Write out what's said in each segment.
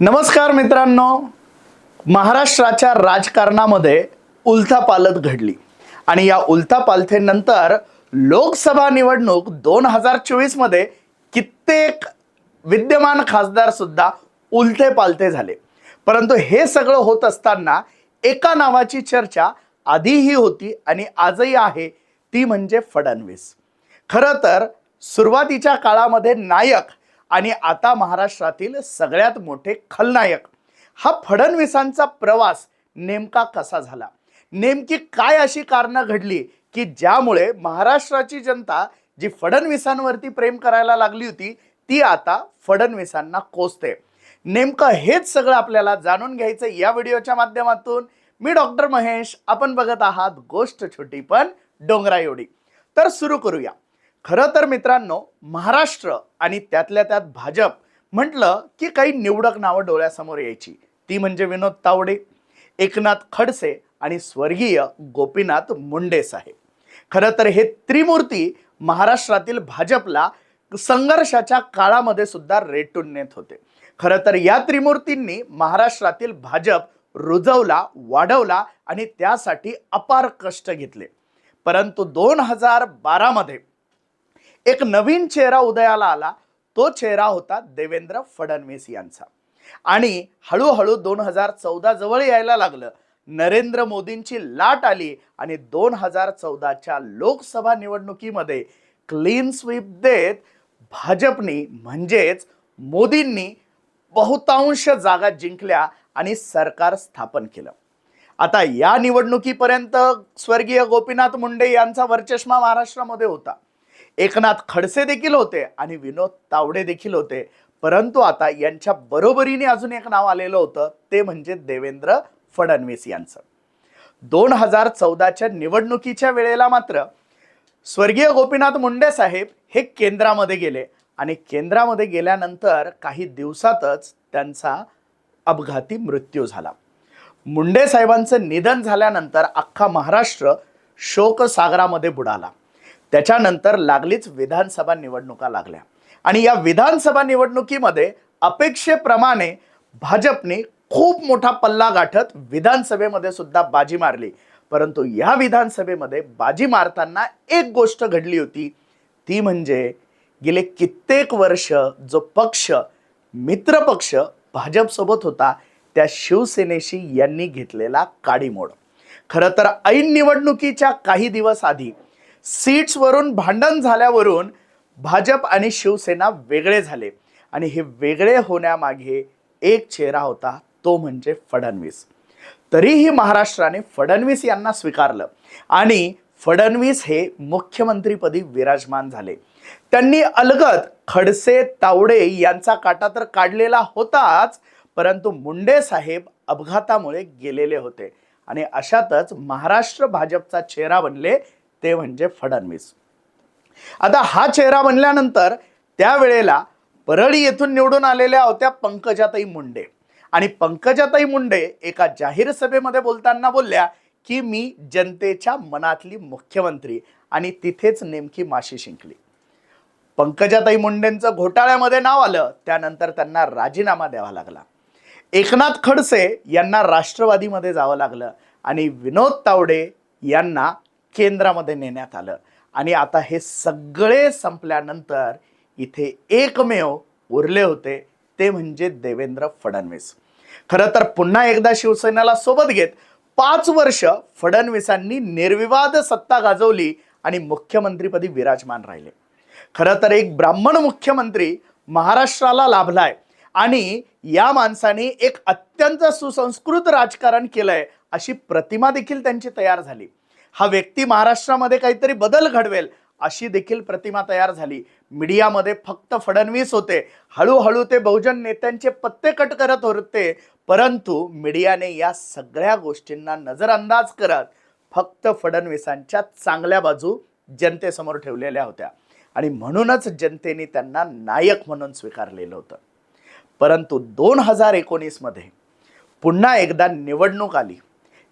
नमस्कार मित्रांनो. महाराष्ट्राच्या राजकारणामध्ये उलथापालथ घडली. आणि या उलथापालथेनंतर लोकसभा निवडणूक दोन हजार चोवीसमध्ये कित्येक विद्यमान खासदारसुद्धा उलथे पालथे झाले. परंतु हे सगळं होत असताना एका नावाची चर्चा आधीही होती आणि आजही आहे ती म्हणजे फडणवीस. खरं तर सुरुवातीच्या काळामध्ये नायक आणि आता महाराष्ट्रातील सगळ्यात मोठे खलनायक. हा फडणवीसांचा प्रवास नेमका कसा झाला? नेमकी काय अशी कारणं घडली की ज्यामुळे महाराष्ट्राची जनता जी फडणवीसांवरती प्रेम करायला लागली होती ती आता फडणवीसांना कोसते? नेमकं हेच सगळं आपल्याला जाणून घ्यायचं या व्हिडिओच्या माध्यमातून. मी डॉक्टर महेश आपण बघत आहात गोष्ट छोटी पण डोंगरा एवढी तर सुरू करूया. खरं तर मित्रांनो महाराष्ट्र आणि त्यातल्या त्यात भाजप म्हटलं की काही निवडक नावं डोळ्यासमोर यायची. ती म्हणजे विनोद तावडे एकनाथ खडसे आणि स्वर्गीय गोपीनाथ मुंडे साहेब. खरं तर हे त्रिमूर्ती महाराष्ट्रातील भाजपला संघर्षाच्या काळामध्ये सुद्धा रेटून नेत होते. खरं तर या त्रिमूर्तींनी महाराष्ट्रातील भाजप रुजवला वाढवला आणि त्यासाठी अपार कष्ट घेतले. परंतु दोन हजार बारामध्ये एक नवीन चेहरा उदयाला आला तो चेहरा होता देवेंद्र फडणवीस यांचा. आणि हळूहळू दोन हजार चौदा जवळ यायला लागलं. नरेंद्र मोदींची लाट आली आणि दोन हजार चौदाच्या लोकसभा निवडणुकीमध्ये क्लीन स्वीप देत भाजपनी म्हणजेच मोदींनी बहुतांश जागा जिंकल्या आणि सरकार स्थापन केलं. आता या निवडणुकीपर्यंत स्वर्गीय गोपीनाथ मुंडे यांचा वर्चष्मा महाराष्ट्रामध्ये होता. एकनाथ खडसे देखील होते आणि विनोद तावडे देखील होते. परंतु आता यांच्या बरोबरीने अजून एक नाव आलेलं होतं ते म्हणजे देवेंद्र फडणवीस यांचं. दोन हजार चौदाच्या निवडणुकीच्या वेळेला मात्र स्वर्गीय गोपीनाथ मुंडे साहेब हे केंद्रामध्ये गेले आणि केंद्रामध्ये गेल्यानंतर काही दिवसातच त्यांचा अपघाती मृत्यू झाला. मुंडे साहेबांचं निधन झाल्यानंतर अख्खा महाराष्ट्र शोकसागरामध्ये बुडाला. त्याच्यानंतर लागलीच विधानसभा निवडणुका लागल्या. आणि या विधानसभा निवडणुकीमध्ये अपेक्षेप्रमाणे भाजपने खूप मोठा पल्ला गाठत विधानसभेमध्ये सुद्धा बाजी मारली. परंतु या विधानसभेमध्ये बाजी मारताना एक गोष्ट घडली होती. ती म्हणजे गेले कित्येक वर्ष जो पक्ष मित्र पक्ष भाजपसोबत होता त्या शिवसेनेशी यांनी घेतलेला काडीमोड. खरं तर ऐन निवडणुकीच्या काही दिवस आधी सीट्सवरून भांडण झाल्यावरून भाजप आणि शिवसेना वेगळे झाले. आणि हे वेगळे होण्यामागे एक चेहरा होता तो म्हणजे फडणवीस. तरीही महाराष्ट्राने फडणवीस यांना स्वीकारलं. आणि फडणवीस हे मुख्यमंत्रीपदी विराजमान झाले. त्यांनी अलगद खडसे तावडे यांचा काटा तर काढलेला होताच परंतु मुंडे साहेब अपघातामुळे गेलेले होते. आणि अशातच महाराष्ट्र भाजपचा चेहरा बनले ते म्हणजे फडणवीस. आता हा चेहरा बनल्यानंतर त्यावेळेला परळी येथून निवडून आलेल्या होत्या पंकजाताई मुंडे. आणि पंकजाताई मुंडे एका जाहीर सभेमध्ये बोलताना बोलल्या की मी जनतेच्या मनातली मुख्यमंत्री आणि तिथेच नेमकी माशी शिंकली. पंकजाताई मुंडेंचं घोटाळ्यामध्ये नाव आलं त्यानंतर त्यांना राजीनामा द्यावा लागला. एकनाथ खडसे यांना राष्ट्रवादीमध्ये जावं लागलं आणि विनोद तावडे यांना केंद्रामध्ये नेण्यात आलं. आणि आता हे सगळे संपल्यानंतर इथे एकमेव उरले होते ते म्हणजे देवेंद्र फडणवीस. खरं तर पुन्हा एकदा शिवसेनेला सोबत घेत पाच वर्ष फडणवीसांनी निर्विवाद सत्ता गाजवली आणि मुख्यमंत्रीपदी विराजमान राहिले. खरं तर एक ब्राह्मण मुख्यमंत्री महाराष्ट्राला लाभलाय आणि या माणसाने एक अत्यंत सुसंस्कृत राजकारण केलंय अशी प्रतिमा देखील त्यांची तयार झाली. हा व्यक्ती महाराष्ट्रामध्ये काहीतरी बदल घडवेल अशी देखील प्रतिमा तयार झाली. मीडियामध्ये फक्त फडणवीस होते. हळूहळू ते बहुजन नेत्यांचे पत्ते कट करत होते. परंतु मीडियाने या सगळ्या गोष्टींना नजरअंदाज करत फक्त फडणवीसांच्या चांगल्या बाजू जनतेसमोर ठेवलेल्या होत्या. आणि म्हणूनच जनतेने त्यांना नायक म्हणून स्वीकारलेलं होतं. परंतु दोन हजार एकोणीसमध्ये पुन्हा एकदा निवडणूक आली.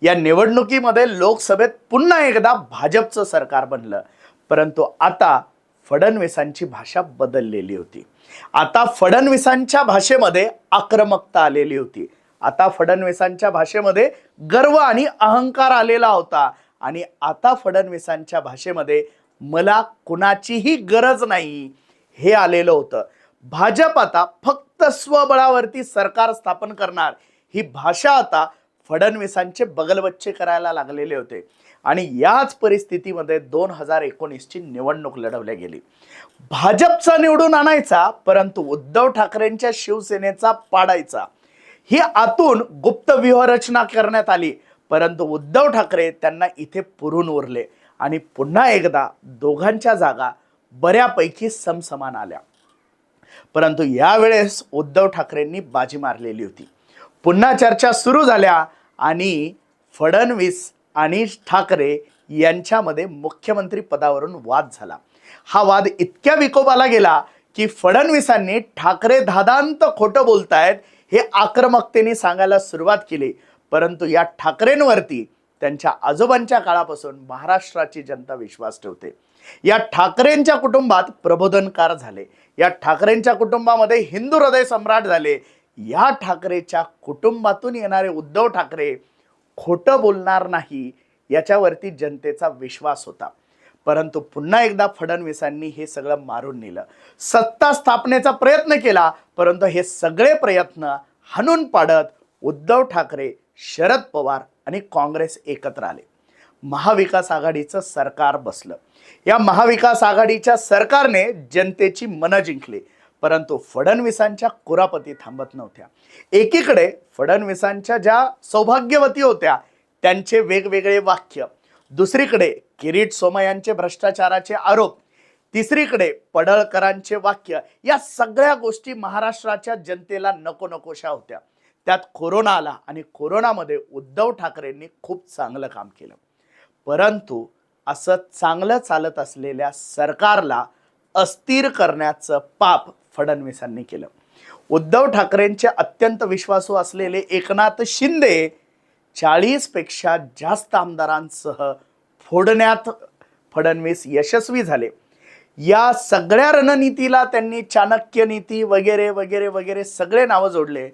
या निवडणुकीमध्ये लोकसभेत पुन्हा एकदा भाजपचं सरकार बनलं. परंतु आता फडणवीसांची भाषा बदललेली होती. आता फडणवीसांच्या भाषेमध्ये आक्रमकता आलेली होती. आता फडणवीसांच्या भाषेमध्ये गर्व आणि अहंकार आलेला होता. आणि आता फडणवीसांच्या भाषेमध्ये मला कुणाचीही गरज नाही हे आलेलं होतं. भाजप आता फक्त स्वबळावरती सरकार स्थापन करणार. ही भाषा आता फडणवीसांचे बगलबच्चे करायला लागलेले होते. आणि याच परिस्थितीमध्ये दोन हजार एकोणीसची निवडणूक लढवल्या गेली. भाजपचा निवडून आणायचा परंतु उद्धव ठाकरेंच्या शिवसेनेचा पाडायचा. ही आतून गुप्त व्यूहरचना करण्यात आली परंतु उद्धव ठाकरे त्यांना इथे पुरून उरले. आणि पुन्हा एकदा दोघांच्या जागा बऱ्यापैकी समसमान आल्या. परंतु यावेळेस उद्धव ठाकरेंनी बाजी मारलेली होती. पुन्हा चर्चा सुरू झाल्या आणि फडणवीस आणि ठाकरे यांच्यामध्ये मुख्यमंत्री पदावरून वाद झाला. हा वाद इतक्या विकोपाला गेला की फडणवीसांनी ठाकरे धादांत खोटं बोलतायत हे आक्रमकतेने सांगायला सुरुवात केली. परंतु या ठाकरेंवरती त्यांच्या आजोबांच्या काळापासून महाराष्ट्राची जनता विश्वास ठेवते. या ठाकरेंच्या कुटुंबात प्रबोधनकार झाले. या ठाकरेंच्या कुटुंबामध्ये हिंदू हृदय सम्राट झाले. या ठाकरेच्या कुटुंबातून येणारे उद्धव ठाकरे खोटं बोलणार नाही याच्यावरती जनतेचा विश्वास होता. परंतु पुन्हा एकदा फडणवीसांनी हे सगळं मारून नेलं. सत्ता स्थापनेचा प्रयत्न केला परंतु हे सगळे प्रयत्न हाणून पाडत उद्धव ठाकरे शरद पवार आणि काँग्रेस एकत्र आले. महाविकास आघाडीचं सरकार बसलं. या महाविकास आघाडीच्या सरकारने जनतेची मनं जिंकली. परंतु फडणवीसांच्या कुरापती थांबत नव्हत्या. एकीकडे फडणवीसांच्या ज्या सौभाग्यवती होत्या त्यांचे वेगवेगळे वाक्य. दुसरीकडे किरीट सोमयांचे भ्रष्टाचाराचे आरोप. तिसरीकडे पडळकरांचे वाक्य. या सगळ्या गोष्टी महाराष्ट्राच्या जनतेला नको नकोशा होत्या. त्यात कोरोना आला आणि कोरोनामध्ये उद्धव ठाकरेंनी खूप चांगलं काम केलं. परंतु असं चांगलं चालत असलेल्या सरकारला अस्थिर करण्याचं पाप फडणवीसांनी केलं. उद्धव ठाकरेंचे अत्यंत विश्वासू असलेले एकनाथ शिंदे चाळीसपेक्षा जास्त आमदारांसह फोडण्यात फडणवीस यशस्वी झाले. या सगळ्या रणनीतीला त्यांनी चाणक्य नीती वगैरे वगैरे वगैरे सगळे नावं जोडले.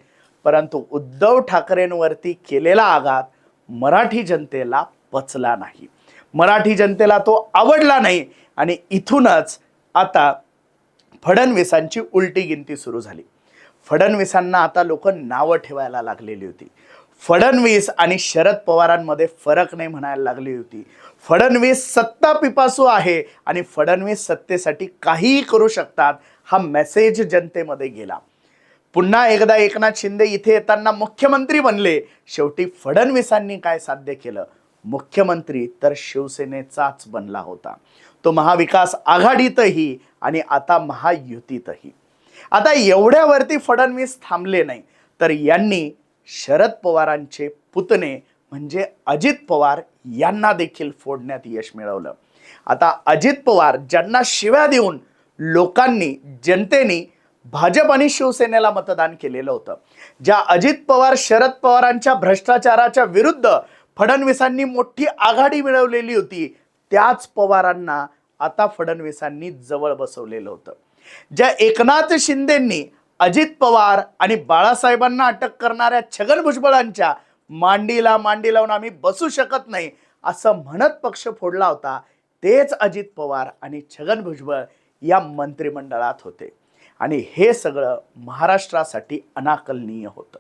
परंतु उद्धव ठाकरेंवरती केलेला आघात मराठी जनतेला पचला नाही. मराठी जनतेला तो आवडला नाही आणि इथूनच आता फडणवीसांची उलटी गिनती सुरू झाली. फडणवीसांना आता लोक नावं ठेवायला लागलेली होती. फडणवीस आणि शरद पवारांमध्ये फरक नाही म्हणायला लागली होती. फडणवीस सत्ता पिपासू आहे आणि फडणवीस सत्तेसाठी काहीही करू शकतात हा मेसेज जनतेमध्ये गेला. पुन्हा एकदा एकनाथ शिंदे इथे येताना मुख्यमंत्री बनले. शेवटी फडणवीसांनी काय साध्य केलं? मुख्यमंत्री तर शिवसेनेचाच बनला होता. तो महाविकास आघाडीतही आणि आता महायुतीतही. आता एवढ्यावरती फडणवीस थांबले नाही तर यांनी शरद पवारांचे पुतणे म्हणजे अजित पवार यांना देखील फोडण्यात यश मिळवलं. आता अजित पवार ज्यांना शिव्या देऊन लोकांनी जनतेने भाजप आणि शिवसेनेला मतदान केलेलं होतं ज्या अजित पवार शरद पवारांच्या भ्रष्टाचाराच्या विरुद्ध फडणवीसांनी मोठी आघाडी मिळवलेली होती. त्याच पवारांना आता फडणवीसांनी जवळ बसवलेलं होतं. ज्या एकनाथ शिंदेंनी अजित पवार आणि बाळासाहेबांना अटक करणाऱ्या छगन भुजबळांच्या मांडीला मांडी लावून आम्ही बसू शकत नाही असं म्हणत पक्ष फोडला होता. तेच अजित पवार आणि छगन भुजबळ या मंत्रिमंडळात होते. आणि हे सगळं महाराष्ट्रासाठी अनाकलनीय होतं.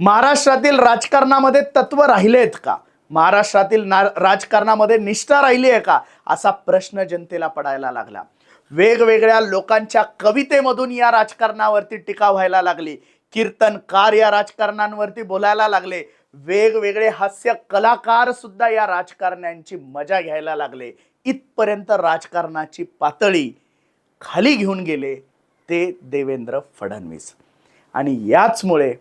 महाराष्ट्रातील राजकारणामध्ये तत्व आहेत का? महाराष्ट्रातील ना राजकारणामध्ये निष्ठा राहिली आहे का? असा प्रश्न जनतेला पडायला लागला. वेगवेगळ्या लोकांच्या कवितेमधून या राजकारणावरती टीका व्हायला लागली. कीर्तनकार या राजकारणांवरती बोलायला लागले. वेगवेगळे हास्य कलाकार सुद्धा या राजकारण्यांची मजा घ्यायला लागले. इथपर्यंत राजकारणाची पातळी खाली घेऊन गेले ते देवेंद्र फडणवीस. आणि याचमुळे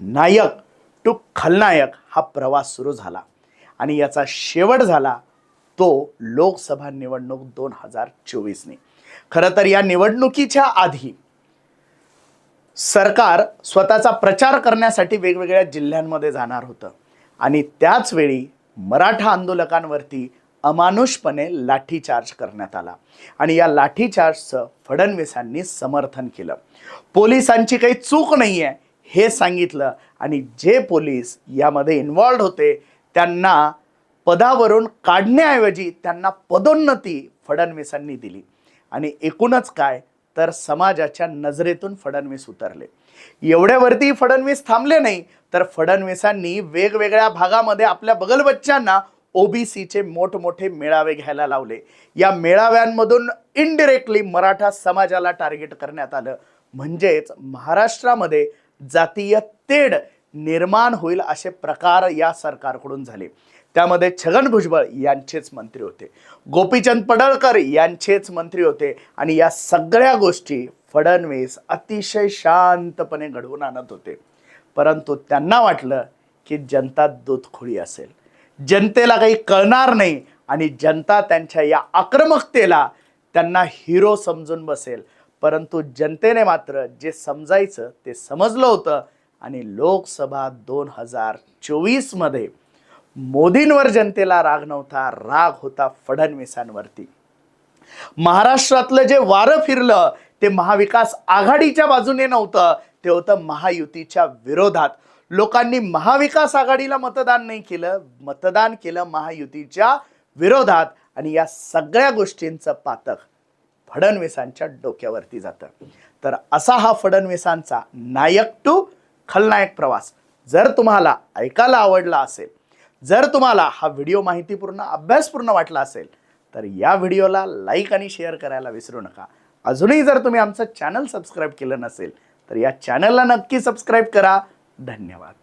नायक टू खलनायक हा प्रवास सुरू झाला. आणि याचा शेवट झाला तो लोकसभा निवडणूक दोन हजार चोवीसने. खरं तर या निवडणुकीच्या आधी सरकार स्वतःचा प्रचार करण्यासाठी वेगवेगळ्या जिल्ह्यांमध्ये जाणार होतं. आणि त्याचवेळी मराठा आंदोलकांवरती अमानुषपणे लाठीचार्ज करण्यात आला. आणि या लाठीचार्जचं फडणवीसांनी समर्थन केलं. पोलिसांची काही चूक नाही आहे हे सांगितलं आणि जे पोलीस यामध्ये इन्वॉल्ड होते त्यांना पदावरून काढण्याऐवजी त्यांना पदोन्नती फडणवीसांनी दिली. आणि एकूणच काय? तर समाजाच्या नजरेतून फडणवीस उतरले. एवढ्यावरती फडणवीस थांबले नाही तर फडणवीसांनी वेगवेगळ्या भागामध्ये आपल्या बगलबच्च्यांना ओबीसीचे मोठमोठे मेळावे घ्यायला लावले. या मेळाव्यांमधून इनडिरेक्टली मराठा समाजाला टार्गेट करण्यात आलं. म्हणजेच महाराष्ट्रामध्ये जातीय तेढ निर्माण होईल असे प्रकार या सरकारकडून झाले. त्यामध्ये छगन भुजबळ यांचेच मंत्री होते. गोपीचंद पडळकर यांचेच मंत्री होते. आणि या सगळ्या गोष्टी फडणवीस अतिशय शांतपणे घडवून आणत होते. परंतु त्यांना वाटलं की जनता दूधखोळी असेल. जनतेला काही कळणार नाही आणि जनता त्यांच्या या आक्रमकतेला त्यांना हिरो समजून बसेल. परंतु जनतेने मात्र जे समजायचं ते समजलं होतं आणि लोकसभा दोन हजार चोवीसमध्ये मोदींवर जनतेला राग नव्हता राग होता फडणवीसांवरती. महाराष्ट्रातलं जे वारं फिरलं ते महाविकास आघाडीच्या बाजूने नव्हतं ते होतं महायुतीच्या विरोधात. लोकांनी महाविकास आघाडीला मतदान नाही केलं मतदान केलं महायुतीच्या विरोधात आणि या सगळ्या गोष्टींचं पातक. फडणवीसांच्या डोक्यावरती जातं. तर असा हा फडणवीसांचा नायक टू खलनायक प्रवास. जर तुम्हाला ऐकायला आवडला असेल जर तुम्हाला हा व्हिडिओ माहितीपूर्ण अभ्यासपूर्ण वाटला असेल तर या व्हिडिओला लाईक आणि शेअर करायला विसरू नका. अजूनही जर तुम्ही आमचं चॅनल सबस्क्राईब केलं नसेल तर या चॅनलला नक्की सबस्क्राईब करा. धन्यवाद.